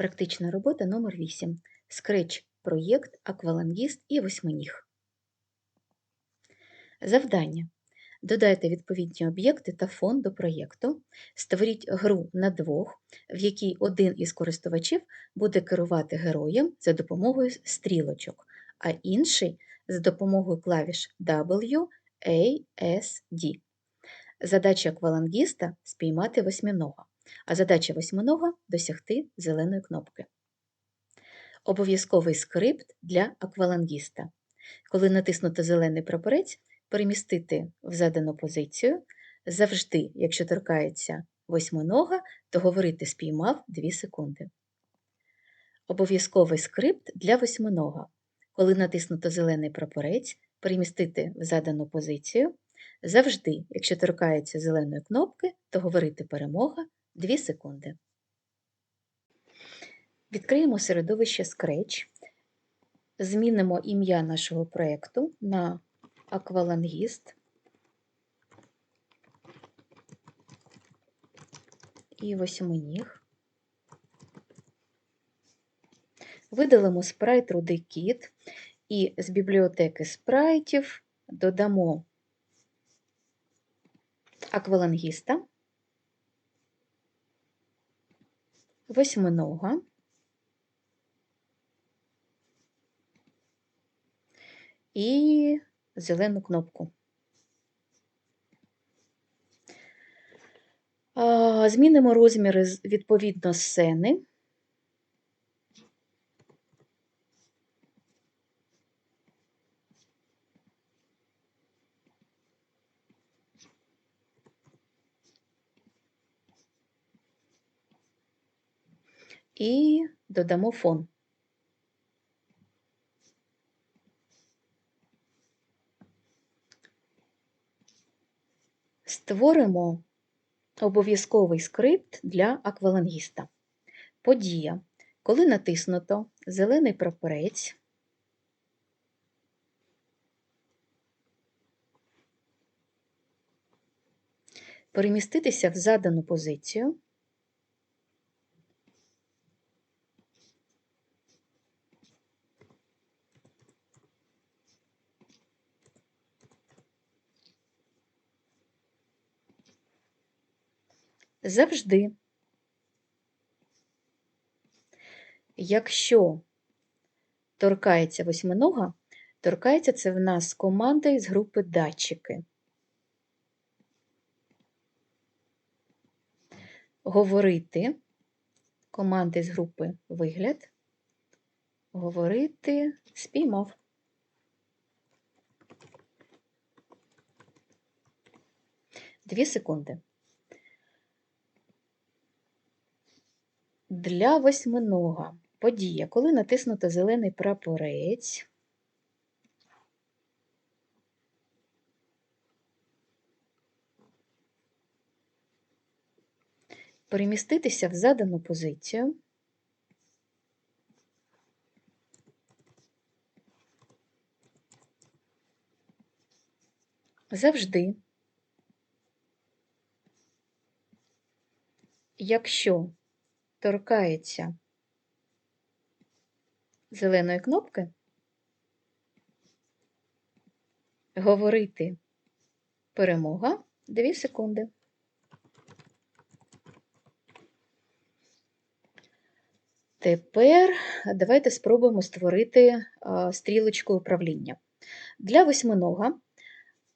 Практична робота номер 8 Скреч проєкт Аквалангіст і восьминіг. Завдання. Додайте відповідні об'єкти та фон до проєкту. Створіть гру на двох, в якій один із користувачів буде керувати героєм за допомогою стрілочок, а інший за допомогою клавіш W, A, S, D. Задача аквалангіста спіймати восьминога, а задача восьминога досягти зеленої кнопки. Обов'язковий скрипт для аквалангіста. Коли натиснуто зелений прапорець, перемістити в задану позицію. Завжди, якщо торкається восьминога, то говорити спіймав 2 секунди. Обов'язковий скрипт для восьминога. Коли натиснуто зелений прапорець, перемістити в задану позицію. Завжди, якщо торкається зеленої кнопки, то говорити перемога 2 секунди. Відкриємо середовище Scratch, змінимо ім'я нашого проєкту на аквалангіст і восьминіг. Видалимо спрайт рудий кіт і з бібліотеки спрайтів додамо аквалангіста, восьминога, і зелену кнопку. Змінимо розміри відповідно сцени. І додамо фон. Створимо обов'язковий скрипт для аквалангіста. Подія. Коли натиснуто зелений прапорець, переміститися в задану позицію. Завжди, якщо торкається восьминога, торкається це в нас команда із групи датчики. Говорити команда з групи вигляд, говорити спіймав. Дві секунди. Для восьминога подія, коли натиснуто зелений прапорець. Переміститися в задану позицію. Завжди, якщо торкається зеленої кнопки, говорити перемога 2 секунди. Тепер давайте спробуємо створити стрілочку управління. Для восьминога,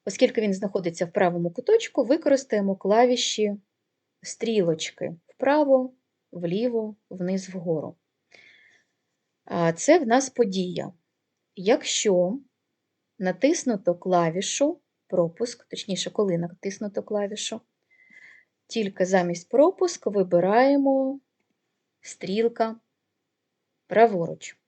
оскільки він знаходиться в правому куточку, використаємо клавіші стрілочки вправо, вліво, вниз вгору. Це в нас подія. Якщо натиснуто клавішу пропуск, точніше, коли натиснуто клавішу, тільки замість пропуск вибираємо стрілка праворуч.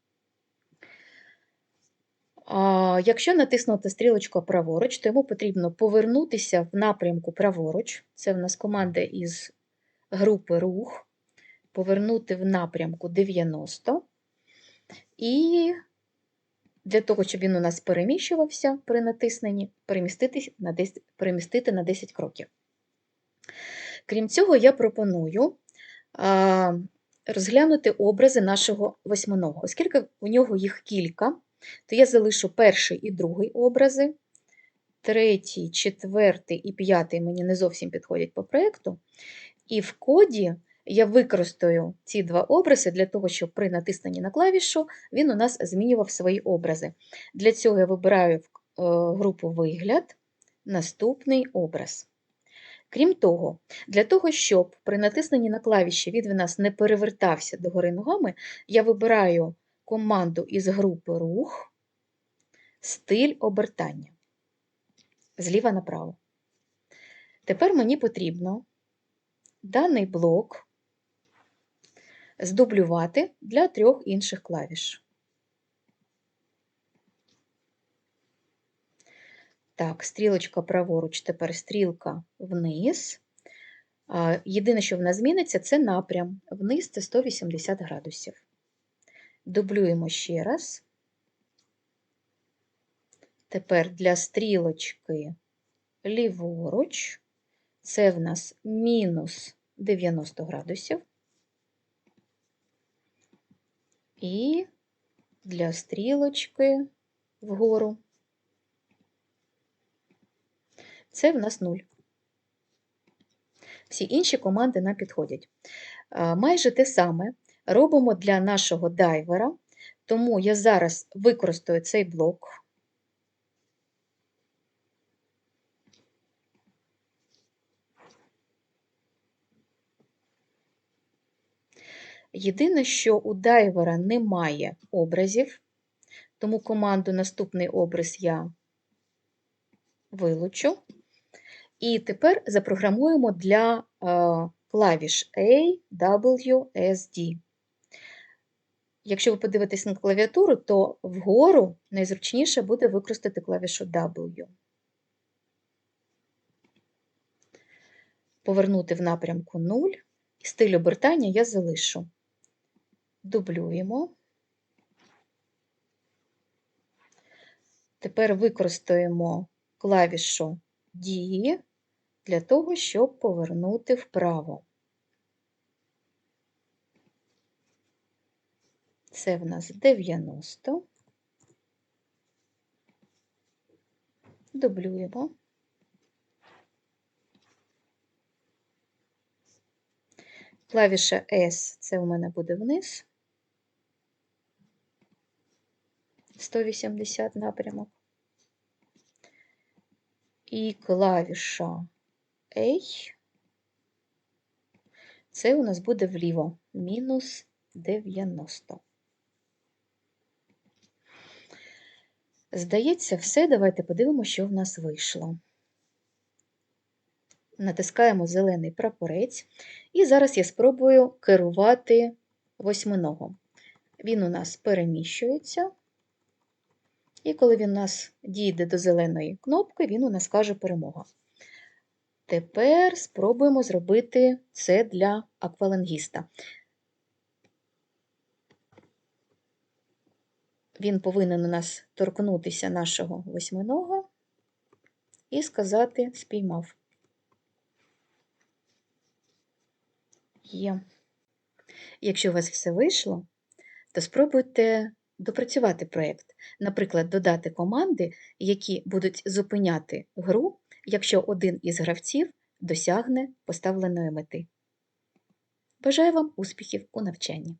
Якщо натиснути стрілочку праворуч, то йому потрібно повернутися в напрямку праворуч. Це в нас команда із групи рух повернути в напрямку 90. І для того, щоб він у нас переміщувався при натисненні, перемістити на 10, перемістити на 10 кроків. Крім цього, я пропоную розглянути образи нашого восьминого. Оскільки у нього їх кілька, то я залишу перший і другий образи, третій, четвертий і п'ятий мені не зовсім підходять по проєкту. І в коді я використаю ці два образи для того, щоб при натисненні на клавішу він у нас змінював свої образи. Для цього я вибираю е, групу Вигляд, наступний образ. Крім того, для того, щоб при натисненні на клавіші він у нас не перевертався догори ногами, я вибираю команду із групи Рух, стиль обертання зліва направо. Тепер мені потрібно даний блок здублювати для трьох інших клавіш. Так, стрілочка праворуч, тепер стрілка вниз. Єдине, що в нас зміниться, це напрям. Вниз це 180 градусів. Дублюємо ще раз. Тепер для стрілочки ліворуч, це в нас мінус 90 градусів. І для стрілочки вгору це в нас 0. Всі інші команди нам підходять. Майже те саме робимо для нашого дайвера, тому я зараз використаю цей блок. Єдине, що у дайвера немає образів, тому команду наступний образ я вилучу. І тепер запрограмуємо для клавіш A, W, S, D. Якщо ви подивитесь на клавіатуру, то вгору найзручніше буде використати клавішу W. Повернути в напрямку 0, стиль обертання я залишу дублюємо. Тепер використаємо клавішу D для того, щоб повернути вправо. Це в нас 90. Дублюємо. Клавіша S це у мене буде вниз. 180 напрямок. І клавіша A. Це у нас буде вліво, мінус 90. Здається, все. Давайте подивимося, що в нас вийшло. Натискаємо зелений прапорець, і зараз я спробую керувати восьминогом. Він у нас переміщується. І коли він у нас дійде до зеленої кнопки, він у нас каже перемога. Тепер спробуємо зробити це для аквалангіста. Він повинен у нас торкнутися нашого восьминога і сказати спіймав. Є. Якщо у вас все вийшло, то спробуйте допрацювати проєкт, наприклад, додати команди, які будуть зупиняти гру, якщо один із гравців досягне поставленої мети. Бажаю вам успіхів у навчанні!